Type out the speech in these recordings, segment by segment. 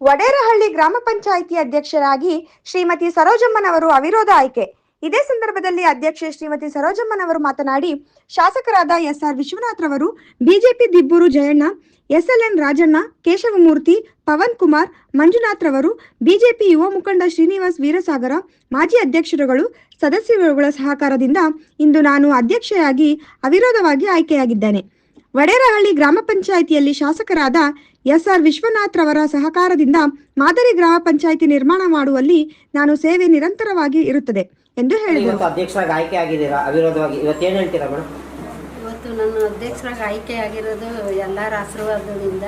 ವಡೇರಹಳ್ಳಿ ಗ್ರಾಮ ಪಂಚಾಯಿತಿ ಅಧ್ಯಕ್ಷರಾಗಿ ಶ್ರೀಮತಿ ಸರೋಜಮ್ಮನವರು ಅವಿರೋಧ ಆಯ್ಕೆ. ಇದೇ ಸಂದರ್ಭದಲ್ಲಿ ಅಧ್ಯಕ್ಷೆ ಶ್ರೀಮತಿ ಸರೋಜಮ್ಮನವರು ಮಾತನಾಡಿ, ಶಾಸಕರಾದ ಎಸ್ಆರ್ ವಿಶ್ವನಾಥ್ ರವರು, ಬಿಜೆಪಿ ದಿಬ್ಬೂರು ಜಯಣ್ಣ, ಎಸ್ಎಲ್ಎನ್ ರಾಜಣ್ಣ, ಕೇಶವಮೂರ್ತಿ, ಪವನ್ ಕುಮಾರ್, ಮಂಜುನಾಥ್ ರವರು, ಬಿಜೆಪಿ ಯುವ ಮುಖಂಡ ಶ್ರೀನಿವಾಸ್ ವೀರಸಾಗರ, ಮಾಜಿ ಅಧ್ಯಕ್ಷರುಗಳು, ಸದಸ್ಯರುಗಳ ಸಹಕಾರದಿಂದ ಇಂದು ನಾನು ಅಧ್ಯಕ್ಷೆಯಾಗಿ ಅವಿರೋಧವಾಗಿ ಆಯ್ಕೆಯಾಗಿದ್ದೇನೆ. ವಡೇರಹಳ್ಳಿ ಗ್ರಾಮ ಪಂಚಾಯಿತಿಯಲ್ಲಿ ಶಾಸಕರಾದ ಎಸ್ಆರ್ ವಿಶ್ವನಾಥ್ ರವರ ಸಹಕಾರದಿಂದ ಮಾದರಿ ಗ್ರಾಮ ಪಂಚಾಯಿತಿ ನಿರ್ಮಾಣ ಮಾಡುವಲ್ಲಿ ನಾನು ಸೇವೆ ನಿರಂತರವಾಗಿ ಇರುತ್ತದೆ ಎಂದು ಹೇಳಿದರು. ಇವತ್ತು ಅಧ್ಯಕ್ಷರಾಗಿ ಆಯ್ಕೆ ಆಗಿದ್ದೀರಾ ಅವಿರೋಧವಾಗಿ ಇವತ್ತೇನು ಹೇಳ್ತೀರಾ ಮೇಡಮ್? ಇವತ್ತು ನನ್ನ ಅಧ್ಯಕ್ಷರಾಗಿ ಆಯ್ಕೆ ಆಗಿರೋದು ಎಲ್ಲರ ಆಶೀರ್ವಾದದಿಂದ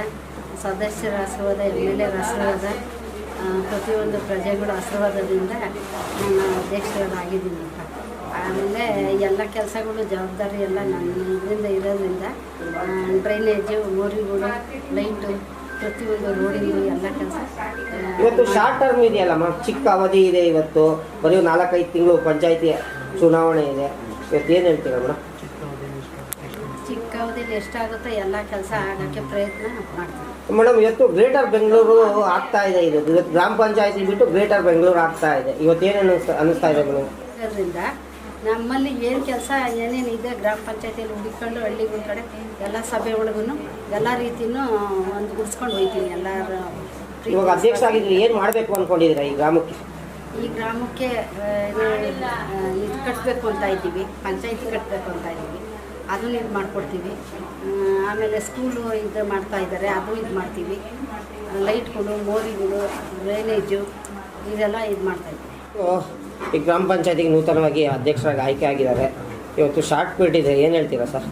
ಸದಸ್ಯರ ಆಶೀರ್ವಾದ ಎಂ ಎಲ್ ಎರ ಆಶೀರ್ವಾದ ಪ್ರತಿಯೊಂದು ಪ್ರಜೆಗಳ ಆಶೀರ್ವಾದದಿಂದ ನಾನು ಅಧ್ಯಕ್ಷರಾಗಿದ್ದೀನಿ ಆಮೇಲೆ ಎಲ್ಲ ಕೆಲಸಗಳು ಜವಾಬ್ದಾರಿ ಎಲ್ಲ ನನ್ನ ಇದರಿಂದ ಇರೋದ್ರಿಂದ ಡ್ರೈನೇಜು ಮೋರಿಗಳು ಲೈಟು ಪ್ರತಿಯೊಂದು ರೋಡಿಂದು ಎಲ್ಲ ಕೆಲಸ ಇವತ್ತು ಶಾರ್ಟ್ ಟರ್ಮ್ ಇದೆಯಲ್ಲ ಇದೆಯಲ್ಲಮ್ಮ ಚಿಕ್ಕ ಅವಧಿ ಇದೆ ಇವತ್ತು. ಬರೀ ನಾಲ್ಕೈದು ತಿಂಗಳು ಪಂಚಾಯತಿ ಚುನಾವಣೆ ಇದೆ. ಇವತ್ತು ಏನು ಹೇಳ್ತೀರಾ ಮೇಡಮ್ ಚಿಕ್ಕ ಅವಧಿಯಲ್ಲಿ ಎಷ್ಟಾಗುತ್ತೋ ಎಲ್ಲ ಕೆಲಸ ಆಗೋಕ್ಕೆ ಪ್ರಯತ್ನ ಮಾಡ್ತೀನಿ. ಮೇಡಮ್ ಇವತ್ತು ಗ್ರೇಟರ್ ಬೆಂಗಳೂರು ಆಗ್ತಾ ಇದೆ ಇದು. ಇವತ್ತು ಗ್ರಾಮ ಪಂಚಾಯತಿ ಬಿಟ್ಟು ಗ್ರೇಟರ್ ಬೆಂಗಳೂರು ಆಗ್ತಾ ಇದೆ. ಇವತ್ತೇನು ಅನ್ನಿಸ್ತಾ ಅನ್ನಿಸ್ತಾ ಇದೆ ಮೇಡಮ್ ಇರೋದ್ರಿಂದ ನಮ್ಮಲ್ಲಿ ಏನು ಕೆಲಸ ಏನೇನು ಇದೆ ಗ್ರಾಮ ಪಂಚಾಯತಿಯಲ್ಲಿ ಹುಡುಕೊಂಡು ಹಳ್ಳಿಗಳ ಕಡೆ ಎಲ್ಲ ಸಭೆ ಒಳಗೂ ಎಲ್ಲ ರೀತಿಯೂ ಒಂದು ಗುಡ್ಸ್ಕೊಂಡು ಹೋಗ್ತೀನಿ ಎಲ್ಲರ ಇವಾಗ ಅಧ್ಯಕ್ಷ ಆಗಿದ್ರೆ ಏನು ಮಾಡಬೇಕು ಅಂದ್ಕೊಂಡಿದ್ದೀರಾ ಈ ಗ್ರಾಮಕ್ಕೆ? ಈ ಗ್ರಾಮಕ್ಕೆ ಇದು ಕಟ್ಟಬೇಕು ಅಂತ ಇದ್ದೀವಿ ಪಂಚಾಯತಿ ಕಟ್ಟಬೇಕು ಅಂತ ಇದ್ದೀವಿ. ಅದನ್ನು ಇದು ಮಾಡಿಕೊಡ್ತೀವಿ. ಆಮೇಲೆ ಸ್ಕೂಲು ಇದು ಮಾಡ್ತಾ ಇದ್ದಾರೆ ಅದು ಇದು ಮಾಡ್ತೀವಿ. ಲೈಟ್ಗಳು ಮೋರಿಗಳು ಡ್ರೈನೇಜು ಇದೆಲ್ಲ ಇದು ಮಾಡ್ತಾ ಇದ್ದೀವಿ. ಈ ಗ್ರಾಮ ಪಂಚಾಯತಿಗೆ ನೂತನವಾಗಿ ಅಧ್ಯಕ್ಷರಾಗಿ ಆಯ್ಕೆ ಆಗಿದ್ದಾರೆ. ಇವತ್ತು ಶಾರ್ಟ್ ಪೀಟ್ ಇದೆ. ಏನು ಹೇಳ್ತೀರಾ ಸರ್?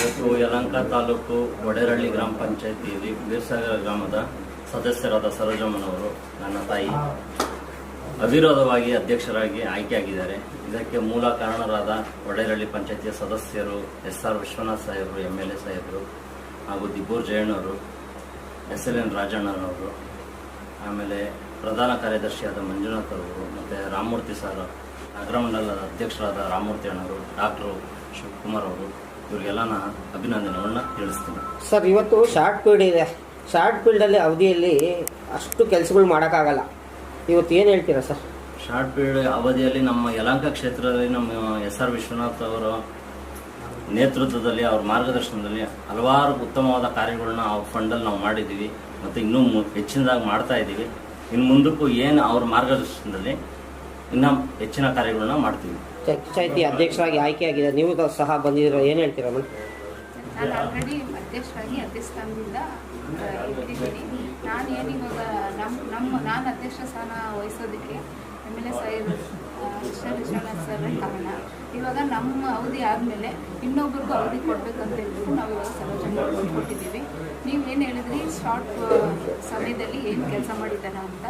ಇವತ್ತು ಯಲಂಕ ತಾಲೂಕು ಒಡೆರಳ್ಳಿ ಗ್ರಾಮ ಪಂಚಾಯತಿಯಲ್ಲಿ ಬೀರ್ಸಾಗರ ಗ್ರಾಮದ ಸದಸ್ಯರಾದ ಸರೋಜಮ್ಮನವರು ನನ್ನ ತಾಯಿ ಅವಿರೋಧವಾಗಿ ಅಧ್ಯಕ್ಷರಾಗಿ ಆಯ್ಕೆಯಾಗಿದ್ದಾರೆ ಇದಕ್ಕೆ ಮೂಲ ಕಾರಣರಾದ ಒಡೆರಳ್ಳಿ ಪಂಚಾಯತಿಯ ಸದಸ್ಯರು ಎಸ್ ಆರ್ ವಿಶ್ವನಾಥ್ ಸಾಹೇಬರು ಎಂ ಎಲ್ ಎ ಸಾಹೇಬರು ಹಾಗೂ ದಿಬ್ಬೂರ್ ಜಯಣ್ಣವರು, ಎಸ್ ಎಲ್ ಎನ್ ರಾಜಣ್ಣನವರು, ಆಮೇಲೆ ಪ್ರಧಾನ ಕಾರ್ಯದರ್ಶಿಯಾದ ಮಂಜುನಾಥ್ ಅವರು ಮತ್ತು ರಾಮಮೂರ್ತಿ ಸರ್ ನಗರಮಂಡಲದ ಅಧ್ಯಕ್ಷರಾದ ರಾಮಮೂರ್ತಿ ಅಣ್ಣವರು ಡಾಕ್ಟ್ರು ಶಿವಕುಮಾರ್ ಅವರು ಇವರಿಗೆಲ್ಲ ನಾನು ಅಭಿನಂದನೆಗಳನ್ನ ತಿಳಿಸ್ತೀನಿ. ಸರ್ ಇವತ್ತು ಶಾರ್ಟ್ ಫೀಲ್ಡ್ ಇದೆ. ಶಾರ್ಟ್ ಫೀಲ್ಡಲ್ಲಿ ಅವಧಿಯಲ್ಲಿ ಅಷ್ಟು ಕೆಲಸಗಳು ಮಾಡೋಕ್ಕಾಗಲ್ಲ. ಇವತ್ತು ಏನು ಹೇಳ್ತೀರಾ ಸರ್? ಶಾರ್ಟ್ ಫೀಲ್ಡ್ ಅವಧಿಯಲ್ಲಿ ನಮ್ಮ ಯಲಹಂಕ ಕ್ಷೇತ್ರದಲ್ಲಿ ನಮ್ಮ ಎಸ್ ಆರ್ ವಿಶ್ವನಾಥ್ ಅವರ ನೇತೃತ್ವದಲ್ಲಿ ಅವ್ರ ಮಾರ್ಗದರ್ಶನದಲ್ಲಿ ಹಲವಾರು ಉತ್ತಮವಾದ ಕಾರ್ಯಗಳನ್ನ ಆ ಫಂಡಲ್ಲಿ ನಾವು ಮಾಡಿದ್ದೀವಿ ಮತ್ತು ಇನ್ನೂ ಹೆಚ್ಚಿನದಾಗಿ ಮಾಡ್ತಾ ಇದ್ದೀವಿ ಇನ್ನು ಮುಂದಕ್ಕೂ ಏನು ಅವ್ರ ಮಾರ್ಗದರ್ಶನದಲ್ಲಿ ಇನ್ನೂ ಹೆಚ್ಚಿನ ಕಾರ್ಯಗಳನ್ನ ಮಾಡ್ತೀವಿ. ಪಂಚಾಯತಿ ಅಧ್ಯಕ್ಷರಾಗಿ ಆಯ್ಕೆ ಆಗಿದೆ ನೀವು ಸಹ ಬಂದಿದ್ರ ಏನು ಹೇಳ್ತೀರಾ ಮೇಡಮ್? ನಾನು ಆಲ್ರೆಡಿ ಅಧ್ಯಕ್ಷರಾಗಿ ಅಧ್ಯಕ್ಷ ಸ್ಥಾನದಿಂದ ಇಟ್ಟಿದ್ದೀನಿ. ನಾನು ಏನು ಇವಾಗ ನಮ್ಮ ನಮ್ಮ ನಾನು ಅಧ್ಯಕ್ಷ ಸ್ಥಾನ ವಹಿಸೋದಕ್ಕೆ ಎಂ ಎಲ್ ಎ ಸಾಹೇಬ್ ಕೃಷ್ಣ ವಿಶ್ವನಾಥ್ ಸರ್ ಕಾರಣ. ಇವಾಗ ನಮ್ಮ ಅವಧಿ ಆದಮೇಲೆ ಇನ್ನೊಬ್ರಿಗೂ ಅವಧಿ ಕೊಡಬೇಕಂತ ಹೇಳ್ಬಿಟ್ಟು ನಾವು ಇವಾಗ ಕೊಟ್ಟಿದ್ದೀವಿ ನೀವು ಏನು ಹೇಳಿದ್ರಿ ಶಾರ್ಟ್ ಸಮಯದಲ್ಲಿ ಏನು ಕೆಲಸ ಮಾಡಿದ್ದಾನೆ ಅಂತ.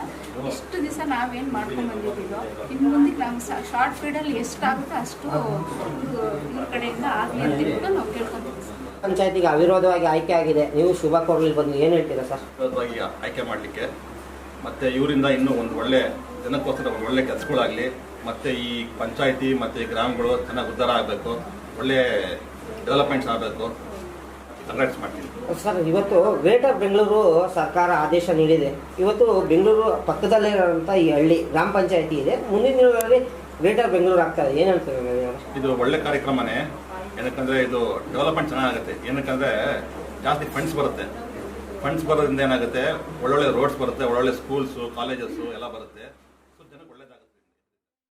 ಎಷ್ಟು ದಿವಸ ನಾವೇನು ಮಾಡ್ಕೊಂಡು ಬಂದಿದ್ದೀವೋ ಇನ್ನು ಮುಂದಕ್ಕೆ ನಮ್ಮ ಶಾರ್ಟ್ ಪೀರಿಯಡಲ್ಲಿ ಎಷ್ಟಾಗುತ್ತೋ ಅಷ್ಟು ಇವ್ರ ಕಡೆಯಿಂದ ಆಗಲಿ ಅಂತ ನಾವು ಕೇಳ್ಕೊತೀವಿ. ಸರ್ ಪಂಚಾಯತಿಗೆ ಅವಿರೋಧವಾಗಿ ಆಯ್ಕೆ ಆಗಿದೆ. ನೀವು ಶುಭ ಕೋರ್ಲಿ ಬಂದು ಏನು ಹೇಳ್ತೀರಾ ಸರ್? ಅವಿರೋಧವಾಗಿ ಆಯ್ಕೆ ಮಾಡಲಿಕ್ಕೆ ಮತ್ತೆ ಇವರಿಂದ ಇನ್ನೂ ಒಂದು ಒಳ್ಳೆ ಜನಕ್ಕೋಸ್ಕರ ಒಂದು ಒಳ್ಳೆ ಕೆಲಸಗಳಾಗಲಿ ಮತ್ತೆ ಈ ಪಂಚಾಯತಿ ಮತ್ತೆ ಗ್ರಾಮಗಳು ಚೆನ್ನಾಗಿ ಉದ್ಧಾರ ಆಗಬೇಕು ಒಳ್ಳೆ ಡೆವಲಪ್ಮೆಂಟ್ಸ್ ಆಗಬೇಕು. ಮಾಡ್ತೀನಿ. ಸರ್ ಇವತ್ತು ಗ್ರೇಟರ್ ಬೆಂಗಳೂರು ಸರ್ಕಾರ ಆದೇಶ ನೀಡಿದೆ. ಇವತ್ತು ಬೆಂಗಳೂರು ಪಕ್ಕದಲ್ಲೇ ಇರೋಂಥ ಈ ಹಳ್ಳಿ ಗ್ರಾಮ ಪಂಚಾಯತಿ ಇದೆ. ಮುಂದಿನ ದಿನಗಳಲ್ಲಿ ಗ್ರೇಟರ್ ಬೆಂಗಳೂರು ಆಗ್ತದೆ ಏನು ಹೇಳ್ತಾರೆ ನೀವು ಇದು ಒಳ್ಳೆ ಕಾರ್ಯಕ್ರಮನೇ. ಏನಕ್ಕಂದ್ರೆ ಇದು ಡೆವಲಪ್ಮೆಂಟ್ ಚೆನ್ನಾಗುತ್ತೆ. ಏನಕ್ಕಂದ್ರೆ ಜಾಸ್ತಿ ಫಂಡ್ಸ್ ಬರುತ್ತೆ. ಫಂಡ್ಸ್ ಬರೋದ್ರಿಂದ ಏನಾಗುತ್ತೆ? ಒಳ್ಳೊಳ್ಳೆ ರೋಡ್ಸ್ ಬರುತ್ತೆ ಒಳ್ಳೊಳ್ಳೆ ಸ್ಕೂಲ್ಸು ಕಾಲೇಜಸ್ಸು ಎಲ್ಲ ಬರುತ್ತೆ.